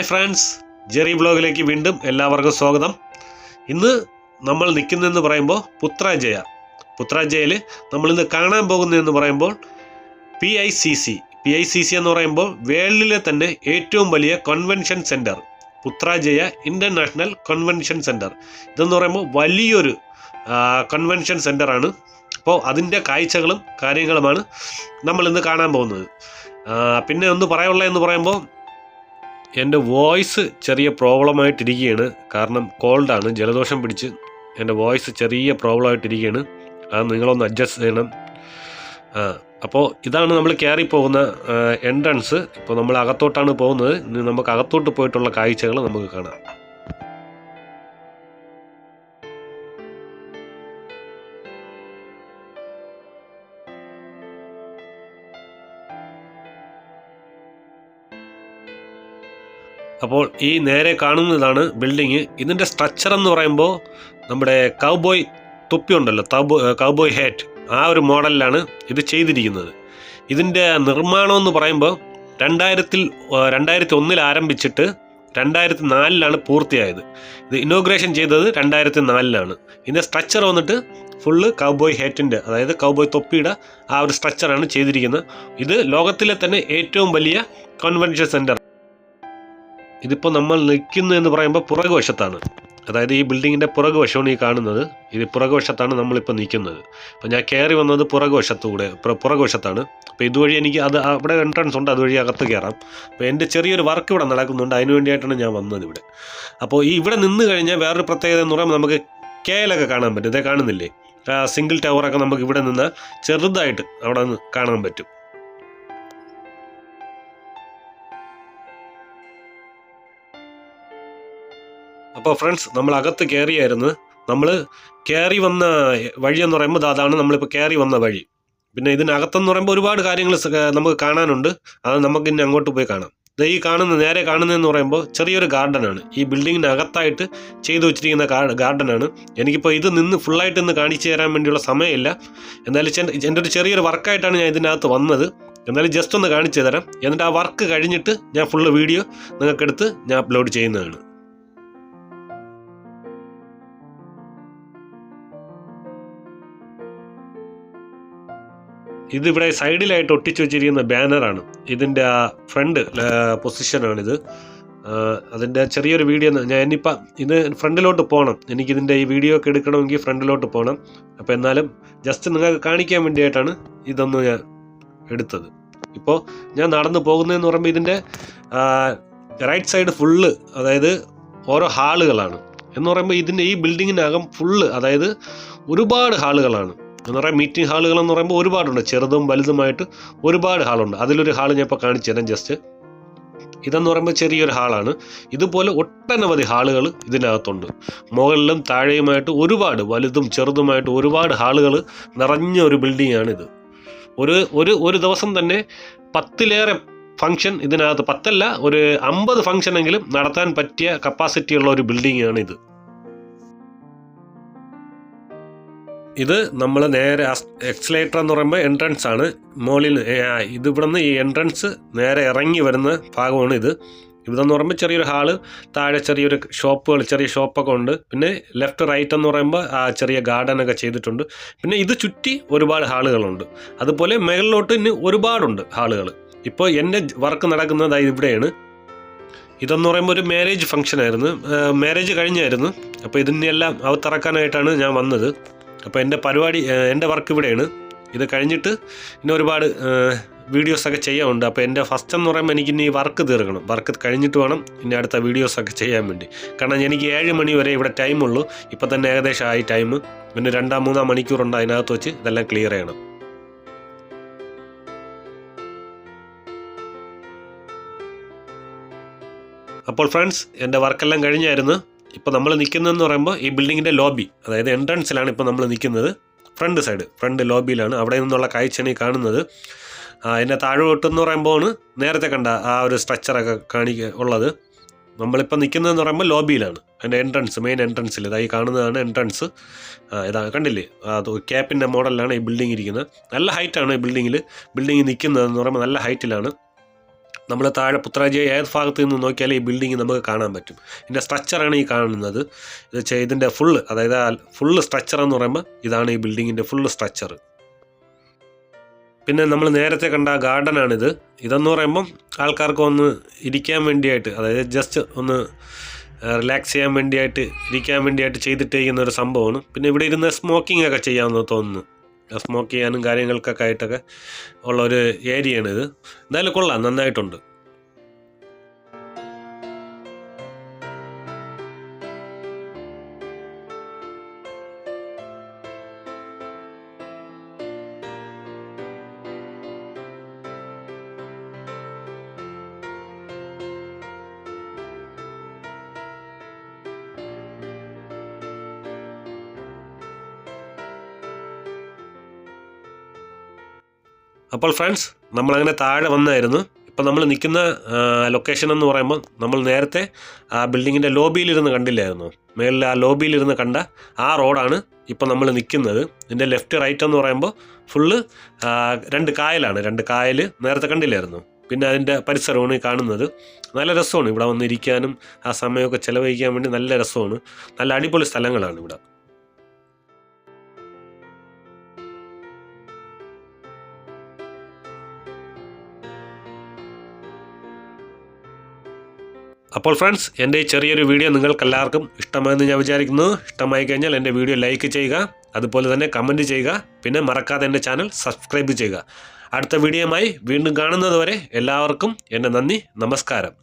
Hi friends. Jerry ബ്ലോഗിലേക്ക് വീണ്ടും എല്ലാവർക്കും സ്വാഗതം. ഇന്ന് നമ്മൾ നിൽക്കുന്നതെന്ന് പറയുമ്പോൾ പുത്രാജയ പുത്രാജയയിൽ നമ്മളിന്ന് കാണാൻ പോകുന്നതെന്ന് പറയുമ്പോൾ P I C C. P I C C എന്ന് പറയുമ്പോൾ വേൾഡിലെ തന്നെ ഏറ്റവും വലിയ convention centre Putrajaya international convention centre ഇതെന്ന് പറയുമ്പോൾ വലിയൊരു കൺവെൻഷൻ സെന്ററാണ് അപ്പോൾ അതിന്റെ കാഴ്ചകളും കാര്യങ്ങളുമാണ് നമ്മളിന്ന് കാണാൻ പോകുന്നത്. പിന്നെ ഒന്ന് പറയാനുള്ള എന്ന് പറയുമ്പോൾ എന്റെ വോയിസ് ചെറിയ പ്രോബ്ലമായിട്ടിരിക്കുകയാണ്. കാരണം കോൾഡാണ് ജലദോഷം പിടിച്ച് എന്റെ വോയിസ് ചെറിയ പ്രോബ്ലമായിട്ടിരിക്കുകയാണ്. അത് നിങ്ങളൊന്ന് അഡ്ജസ്റ്റ് ചെയ്യണം. അപ്പോൾ ഇതാണ് നമ്മൾ കയറി പോകുന്ന എൻട്രൻസ് ഇപ്പോൾ നമ്മൾ അകത്തോട്ടാണ് പോകുന്നത്. ഇനി നമുക്ക് അകത്തോട്ട് പോയിട്ടുള്ള കാഴ്ചകൾ നമുക്ക് കാണാം. അപ്പോൾ ഈ നേരെ കാണുന്നതാണ് ബിൽഡിങ്. ഇതിന്റെ സ്ട്രക്ചർ എന്ന് പറയുമ്പോൾ നമ്മുടെ കൗബോയ് തുപ്പി ഉണ്ടല്ലോ കൗബോയ് ഹേറ്റ് ആ ഒരു മോഡലിലാണ് ഇത് ചെയ്തിരിക്കുന്നത്. ഇതിന്റെ നിർമ്മാണം എന്ന് പറയുമ്പോൾ രണ്ടായിരത്തിൽ രണ്ടായിരത്തി ഒന്നിൽ ആരംഭിച്ചിട്ട് രണ്ടായിരത്തി നാലിലാണ് പൂർത്തിയായത്. ഇത് ഇനോഗ്രേഷൻ ചെയ്തത് രണ്ടായിരത്തി നാലിലാണ് ഇതിന്റെ സ്ട്രക്ചർ വന്നിട്ട് ഫുള്ള് കൗബോയ് ഹേറ്റിന്റെ അതായത് കൗബോയ് തൊപ്പിയുടെ ആ ഒരു സ്ട്രക്ചറാണ് ചെയ്തിരിക്കുന്നത്. ഇത് ലോകത്തിലെ തന്നെ ഏറ്റവും വലിയ കൺവെൻഷൻ സെന്റർ ഇതിപ്പോൾ നമ്മൾ നിൽക്കുന്നു എന്ന് പറയുമ്പോൾ പുറകുവശത്താണ്. അതായത് ഈ ബിൽഡിങ്ങിന്റെ പുറകുവശമാണ് ഈ കാണുന്നത്. ഇത് പുറകുവശത്താണ് നമ്മളിപ്പോൾ നിൽക്കുന്നത്. അപ്പോൾ ഞാൻ കയറി വന്നത് പുറകുവശത്തൂടെ പുറകു പുറകുവശത്താണ്. അപ്പോൾ ഇതുവഴി എനിക്ക് അത് അവിടെ എൻട്രൻസ് ഉണ്ട് അതുവഴി അകത്ത് കയറാം അപ്പോൾ എന്റെ ചെറിയൊരു വർക്ക് ഇവിടെ നടക്കുന്നുണ്ട് അതിന് വേണ്ടിയിട്ടാണ് ഞാൻ വന്നത് ഇവിടെ. അപ്പോൾ ഈ ഇവിടെ നിന്ന് കഴിഞ്ഞാൽ വേറൊരു പ്രത്യേകത എന്ന് പറയുമ്പോൾ നമുക്ക് കേലൊക്കെ കാണാൻ പറ്റും. ഇതേ കാണുന്നില്ലേ? സിംഗിൾ ടവറൊക്കെ നമുക്ക് ഇവിടെ നിന്ന് ചെറുതായിട്ട് അവിടെ നിന്ന് കാണാൻ പറ്റും. അപ്പോൾ ഫ്രണ്ട്സ് നമ്മൾ അകത്ത് കയറിയായിരുന്നു നമ്മൾ കയറി വന്ന വഴി എന്ന് പറയുമ്പോൾ അതാണ് നമ്മളിപ്പോൾ കയറി വന്ന വഴി. പിന്നെ ഇതിനകത്തെന്ന് പറയുമ്പോൾ ഒരുപാട് കാര്യങ്ങൾ നമുക്ക് കാണാനുണ്ട്. അത് നമുക്ക് ഇനി അങ്ങോട്ട് പോയി കാണാം. ഈ കാണുന്ന നേരെ കാണുന്നതെന്ന് പറയുമ്പോൾ ചെറിയൊരു ഗാർഡനാണ്. ഈ ബിൽഡിങ്ങിനകത്തായിട്ട് ചെയ്തു വെച്ചിരിക്കുന്ന ഗാർഡനാണ്. എനിക്കിപ്പോൾ ഇത് നിന്ന് ഫുള്ളായിട്ട് ഇന്ന് കാണിച്ചു തരാൻ വേണ്ടിയുള്ള സമയമില്ല. എന്നാലും എന്റെ ഒരു ചെറിയൊരു വർക്കായിട്ടാണ് ഞാൻ ഇതിനകത്ത് വന്നത്. എന്നാലും ജസ്റ്റ് ഒന്ന് കാണിച്ചു തരാം. എന്നിട്ട് ആ വർക്ക് കഴിഞ്ഞിട്ട് ഞാൻ ഫുള്ള് വീഡിയോ നിങ്ങൾക്കെടുത്ത് ഞാൻ അപ്ലോഡ് ചെയ്യുന്നതാണ്. ഇതിവിടെ സൈഡിലായിട്ട് ഒട്ടിച്ചു വെച്ചിരിക്കുന്ന ബാനറാണ് ഇതിന്റെ ആ ഫ്രണ്ട് പൊസിഷനാണിത് അതിന്റെ ചെറിയൊരു വീഡിയോ ഞാൻ ഇനിയിപ്പം ഇത് ഫ്രണ്ടിലോട്ട് പോകണം എനിക്കിതിന്റെ ഈ വീഡിയോ ഒക്കെ എടുക്കണമെങ്കിൽ ഫ്രണ്ടിലോട്ട് പോകണം അപ്പോൾ എന്നാലും ജസ്റ്റ് നിങ്ങൾക്ക് കാണിക്കാൻ വേണ്ടിയിട്ടാണ് ഇതൊന്ന് ഞാൻ എടുത്തത്. ഇപ്പോൾ ഞാൻ നടന്നു പോകുന്നതെന്ന് പറയുമ്പോൾ ഇതിന്റെ റൈറ്റ് സൈഡ് ഫുള്ള് അതായത് ഓരോ ഹാളുകളാണ്. എന്ന് പറയുമ്പോൾ ഇതിന്റെ ഈ ബിൽഡിങ്ങിനകം ഫുള്ള് അതായത് ഒരുപാട് ഹാളുകളാണ്. എന്ന് മീറ്റിംഗ് ഹാളുകൾ എന്ന് പറയുമ്പോൾ ഒരുപാടുണ്ട്. ചെറുതും വലുതുമായിട്ട് ഒരുപാട് ഹാളുണ്ട് അതിലൊരു ഹാൾ ഞാൻ ഇപ്പോൾ കാണിച്ചു തരാം ജസ്റ്റ് ഇതെന്ന് പറയുമ്പോൾ ചെറിയൊരു ഹാളാണ് ഇതുപോലെ ഒട്ടനവധി ഹാളുകൾ ഇതിനകത്തുണ്ട്. മുകളിലും താഴെയുമായിട്ട് ഒരുപാട് വലുതും ചെറുതുമായിട്ട് ഒരുപാട് ഹാളുകൾ നിറഞ്ഞ ഒരു ബിൽഡിംഗ് ആണിത്. ഒരു ഒരു ഒരു ദിവസം തന്നെ പത്തിലേറെ ഫംഗ്ഷൻ ഇതിനകത്ത് പത്തല്ല ഒരു അമ്പത് ഫംഗ്ഷനെങ്കിലും നടത്താൻ പറ്റിയ കപ്പാസിറ്റിയുള്ള ഒരു ബിൽഡിംഗ് ആണ് ഇത് നമ്മൾ നേരെ എക്സലേറ്റർ എന്ന് പറയുമ്പോൾ എൻട്രൻസ് ആണ്. മുകളിൽ ഇത് ഇവിടെ നിന്ന് ഈ എൻട്രൻസ് നേരെ ഇറങ്ങി വരുന്ന ഭാഗമാണ് ഇത്. ഇവിടെ എന്ന് പറയുമ്പോൾ ചെറിയൊരു ഹാൾ താഴെ ചെറിയൊരു ഷോപ്പുകൾ ചെറിയ ഷോപ്പൊക്കെ ഉണ്ട്. പിന്നെ ലെഫ്റ്റ് റൈറ്റ് എന്ന് പറയുമ്പോൾ ആ ചെറിയ ഗാർഡനൊക്കെ ചെയ്തിട്ടുണ്ട്. പിന്നെ ഇത് ചുറ്റി ഒരുപാട് ഹാളുകളുണ്ട് അതുപോലെ മുകളിലോട്ട് ഇനി ഒരുപാടുണ്ട് ഹാളുകൾ ഇപ്പോൾ എന്റെ വർക്ക് നടക്കുന്നത് ഇവിടെയാണ്. ഇതെന്ന് പറയുമ്പോൾ ഒരു മാരേജ് ഫംഗ്ഷൻ ആയിരുന്നു. മാരേജ് കഴിഞ്ഞായിരുന്നു. അപ്പോൾ ഇതിന്റെ എല്ലാം അവത്തിറക്കാനായിട്ടാണ് ഞാൻ വന്നത്. അപ്പോൾ എന്റെ പരിപാടി എന്റെ വർക്ക് ഇവിടെയാണ്. ഇത് കഴിഞ്ഞിട്ട് ഇനി ഒരുപാട് വീഡിയോസൊക്കെ ചെയ്യാനുണ്ട്. അപ്പോൾ എന്റെ ഫസ്റ്റ് എന്ന് പറയുമ്പോൾ എനിക്ക് ഇനി വർക്ക് തീർക്കണം. വർക്ക് കഴിഞ്ഞിട്ട് വേണം ഇനി അടുത്ത വീഡിയോസൊക്കെ ചെയ്യാൻ വേണ്ടി. കാരണം എനിക്ക് ഏഴ് മണി വരെ ഇവിടെ ടൈമുള്ളൂ ഇപ്പോൾ തന്നെ ഏകദേശം ആയി ടൈം പിന്നെ രണ്ടാം മൂന്നാം മണിക്കൂറുണ്ട് അതിനകത്ത് വെച്ച് ഇതെല്ലാം ക്ലിയർ ചെയ്യണം. അപ്പോൾ ഫ്രണ്ട്സ് എന്റെ വർക്കെല്ലാം കഴിഞ്ഞായിരുന്നു. ഇപ്പോൾ നമ്മൾ നിൽക്കുന്നതെന്ന് പറയുമ്പോൾ ഈ ബിൽഡിങ്ങിന്റെ ലോബി അതായത് എൻട്രൻസിലാണ് ഇപ്പോൾ നമ്മൾ നിൽക്കുന്നത് ഫ്രണ്ട് സൈഡ് ഫ്രണ്ട് ലോബിയിലാണ് അവിടെ നിന്നുള്ള കാഴ്ചയാണ് ഈ കാണുന്നത് അതിന്റെ താഴോട്ടെന്ന് പറയുമ്പോൾ നേരത്തെ കണ്ട ആ ഒരു സ്ട്രക്ചറൊക്കെ കാണിക്ക ഉള്ളത്. നമ്മളിപ്പോൾ നിൽക്കുന്നതെന്ന് പറയുമ്പോൾ ലോബിയിലാണ് അതിന്റെ എൻട്രൻസ് മെയിൻ എൻട്രൻസിൽ ഇതായി കാണുന്നതാണ് എൻട്രൻസ് ഇതാ കണ്ടില്ലേ? അത് ക്യാപ്പിന്റെ മോഡലിലാണ് ഈ ബിൽഡിംഗ് ഇരിക്കുന്നത്. നല്ല ഹൈറ്റാണ് ഈ ബിൽഡിങ്ങിൽ ബിൽഡിംഗ് നിൽക്കുന്നതെന്ന് പറയുമ്പോൾ നല്ല ഹൈറ്റിലാണ് നമ്മൾ താഴെ പുത്രാജി ഏത് ഭാഗത്ത് നിന്ന് നോക്കിയാലും ഈ ബിൽഡിംഗ് നമുക്ക് കാണാൻ പറ്റും. ഇതിന്റെ സ്ട്രക്ചറാണ് ഈ കാണുന്നത്. ഇത് ഇതിന്റെ ഫുള്ള് അതായത് ഫുള്ള് സ്ട്രക്ചർ എന്ന് പറയുമ്പോൾ ഇതാണ് ഈ ബിൽഡിങ്ങിന്റെ ഫുള്ള് സ്ട്രക്ചർ പിന്നെ നമ്മൾ നേരത്തെ കണ്ട ഗാർഡനാണിത് ഇതെന്ന് പറയുമ്പം ആൾക്കാർക്ക് ഒന്ന് ഇരിക്കാൻ വേണ്ടിയായിട്ട് അതായത് ജസ്റ്റ് ഒന്ന് റിലാക്സ് ചെയ്യാൻ വേണ്ടിയായിട്ട് ഇരിക്കാൻ വേണ്ടിയായിട്ട് ചെയ്തിട്ടേക്കുന്ന ഒരു സംഭവമാണ്. പിന്നെ ഇവിടെ ഇരുന്ന് സ്മോക്കിംഗ് ഒക്കെ ചെയ്യാമെന്ന് തോന്നുന്നു. സ്മോക്ക് ചെയ്യാനും കാര്യങ്ങൾക്കൊക്കെ ആയിട്ടൊക്കെ ഉള്ള ഒരു ഏരിയയാണ് ഇത്. എന്തായാലും കൊള്ളാം നന്നായിട്ടുണ്ട്. അപ്പോൾ ഫ്രണ്ട്സ് നമ്മളങ്ങനെ താഴെ വന്നായിരുന്നു. ഇപ്പം നമ്മൾ നിൽക്കുന്ന ലൊക്കേഷൻ എന്ന് പറയുമ്പോൾ നമ്മൾ നേരത്തെ ആ ബിൽഡിങ്ങിന്റെ ലോബിയിലിരുന്ന് കണ്ടില്ലായിരുന്നു. മേളിൽ ആ ലോബിയിലിരുന്ന് കണ്ട ആ റോഡാണ് ഇപ്പം നമ്മൾ നിൽക്കുന്നത്. ഇതിന്റെ ലെഫ്റ്റ് റൈറ്റ് എന്ന് പറയുമ്പോൾ ഫുള്ള് രണ്ട് കായലാണ്. രണ്ട് കായൽ നേരത്തെ കണ്ടില്ലായിരുന്നു. പിന്നെ അതിന്റെ പരിസരമാണ് കാണുന്നത്. നല്ല രസമാണ് ഇവിടെ വന്നിരിക്കാനും ആ സമയമൊക്കെ ചിലവഴിക്കാൻ വേണ്ടി നല്ല രസമാണ്. നല്ല അടിപൊളി സ്ഥലങ്ങളാണ് ഇവിടെ. അപ്പോൾ ഫ്രണ്ട്സ് എന്റെ ഈ ചെറിയൊരു വീഡിയോ നിങ്ങൾക്കെല്ലാവർക്കും ഇഷ്ടമായെന്ന് ഞാൻ വിചാരിക്കുന്നു. ഇഷ്ടമായി കഴിഞ്ഞാൽ എന്റെ വീഡിയോ ലൈക്ക് ചെയ്യുക അതുപോലെ തന്നെ കമന്റ് ചെയ്യുക പിന്നെ മറക്കാതെ എന്റെ ചാനൽ സബ്സ്ക്രൈബ് ചെയ്യുക. അടുത്ത വീഡിയോയുമായി വീണ്ടും കാണുന്നതുവരെ എല്ലാവർക്കും എന്റെ നന്ദി നമസ്കാരം.